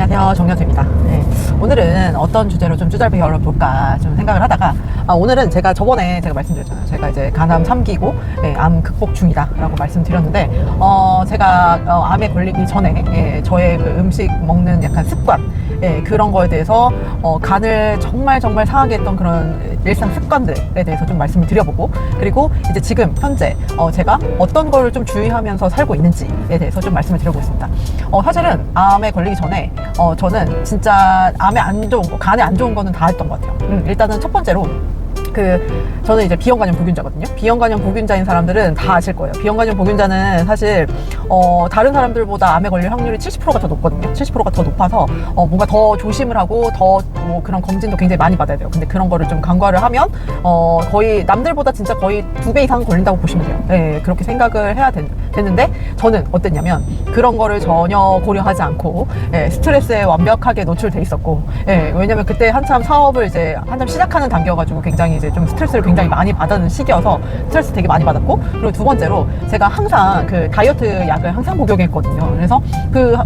안녕하세요. 정여주입니다. 네, 오늘은 어떤 주제로 좀 쭈잘배 열어볼까 좀 생각을 하다가 아, 오늘은 제가 저번에 제가 말씀드렸잖아요. 제가 이제 간암 3기고 예, 암 극복 중이다 라고 말씀드렸는데 어, 제가 어, 암에 걸리기 전에 예, 저의 그 음식 먹는 약간 습관 예, 그런 거에 대해서 어, 간을 정말 정말 상하게 했던 그런 일상 습관들에 대해서 좀 말씀을 드려보고 그리고 이제 지금 현재 어, 제가 어떤 거를 좀 주의하면서 살고 있는지에 대해서 좀 말씀을 드려보겠습니다. 어, 사실은 암에 걸리기 전에 어, 저는 진짜 암에 안 좋은 거, 간에 안 좋은 거는 다 했던 것 같아요. 음, 일단은 첫 번째로 그 저는 이제 비형 간염 보균자거든요. 비형 간염 보균자인 사람들은 다 아실 거예요. 비형 간염 보균자는 사실 어, 다른 사람들보다 암에 걸릴 확률이 70%가 더 높거든요. 70%가 더 높아서 어, 뭔가 더 조심을 하고 더 뭐 그런 검진도 굉장히 많이 받아야 돼요. 근데 그런 거를 좀 간과를 하면 어, 거의 남들보다 진짜 거의 두 배 이상 걸린다고 보시면 돼요. 네, 그렇게 생각을 해야 된, 되는데 저는 어땠냐면 그런 거를 전혀 고려하지 않고 예, 스트레스에 완벽하게 노출돼 있었고 예, 왜냐면 그때 한참 사업을 이제 한참 시작하는 단계여가지고 굉장히 이제 좀 스트레스를 굉장히 많이 받는 시기여서 스트레스 되게 많이 받았고 그리고 두 번째로 제가 항상 그 다이어트 약을 항상 복용했거든요. 그래서 그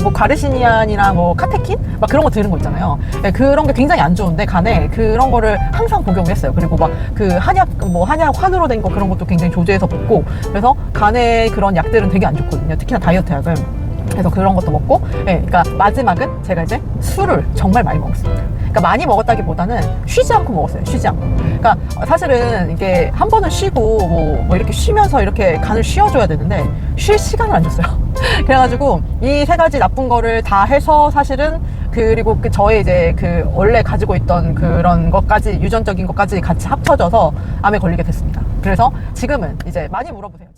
뭐 가르시니안이나 뭐 카테킨 막 그런 거 드는 거 있잖아요. 예, 그런 게 굉장히 안 좋은데 간에 그런 거를 항상 복용했어요. 그리고 막 그 한약 뭐 한약 환으로 된 거 그런 것도 굉장히 조제해서 먹고 그래서 간에 그런 약들은 되게 안 좋거든요. 특히나 다이어트 약은. 그래서 그런 것도 먹고, 예, 그러니까 마지막은 제가 이제 술을 정말 많이 먹었습니다. 그러니까 많이 먹었다기보다는 쉬지 않고 먹었어요. 쉬지 않고. 그러니까 사실은 이게 한 번은 쉬고 뭐, 뭐 이렇게 쉬면서 이렇게 간을 쉬어줘야 되는데 쉴 시간을 안 줬어요. 그래가지고 이 세 가지 나쁜 거를 다 해서 사실은 그리고 그 저의 이제 그 원래 가지고 있던 그런 것까지 유전적인 것까지 같이 합쳐져서 암에 걸리게 됐습니다. 그래서 지금은 이제 많이 물어보세요.